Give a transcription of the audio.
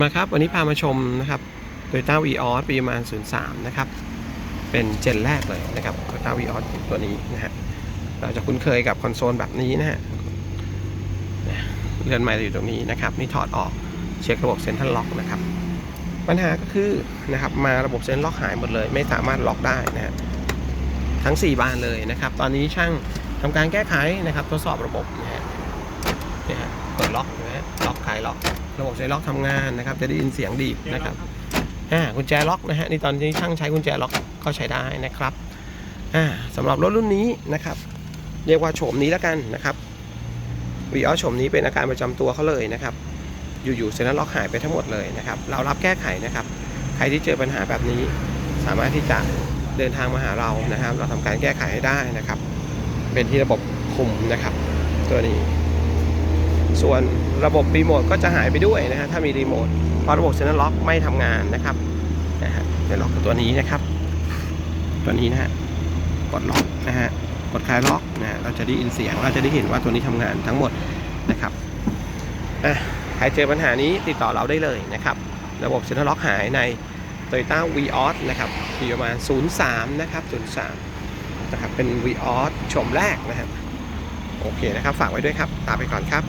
มาครับ วันนี้พามาชมนะครับ Toyota v ีออสปีประมาณ 03 นะครับ เป็นเจนแรกเลยนะครับ Toyota v ีออสตัวนี้นะฮะเราจะคุ้นเคยกับคอนโซลแบบนี้นะฮะเรือนใหม่อยู่ตรงนี้นะครับ นี่ถอดออกเช็คระบบเซ็นทรัลล็อกนะครับ ปัญหาก็คือนะครับมาระบบเซ็นทรัลล็อกหายหมดเลย ไม่สามารถล็อกได้นะฮะทั้ง 4 บานเลยนะครับ ตอนนี้ช่างทำการแก้ไขนะครับ ทดสอบระบบนะฮะเนี่ยเปิดล็อกนะฮะล็อกายล็อก ระบบใช้ล็อกทำงานนะครับ จะได้ยินเสียงดีดนะครับอ่ากุญแจล็อกนะฮะนี่ตอนที่ช่างใช้กุญแจล็อกก็ใช้ได้นะครับอ่าสำหรับรถรุ่นนี้นะครับ เรียกว่าโฉมนี้แล้วกันนะครับวีออโฉมนี้เป็นอาการประจำตัวเขาเลยนะครับ อยู่ๆเซ็นทรัลล็อกหายไปทั้งหมดเลยนะครับ เรารับแก้ไขนะครับ ใครที่เจอปัญหาแบบนี้สามารถที่จะเดินทางมาหาเรานะครับ เราทำการแก้ไขให้ได้นะครับ เป็นที่ระบบคุมนะครับ ตัวนี้ ส่วนระบบรีโมทก็จะหายไปด้วยนะฮะถ้ามีรีโมทเพราะระบบเซ็นทรัลล็อกไม่ทำงานนะครับนะฮะเดี๋ยวล็อกตัวนี้นะครับ ตัวนี้นะฮะกดล็อกนะฮะกดคลายล็อกนะฮะเราจะได้ยินเสียงเราจะได้เห็นว่าตัวนี้ทำงานทั้งหมดนะครับอะใครเจอปัญหานี้ติดต่อเราได้เลยนะครับ ระบบเซ็นทรัลล็อกหายใน Toyota v ีออสนะครับปีประมาณ 03 นะครับ 03 นะครับ เป็น v ีออสชมแรกนะครับ โอเคนะครับ ฝากไว้ด้วยครับ ตามไปก่อนครับ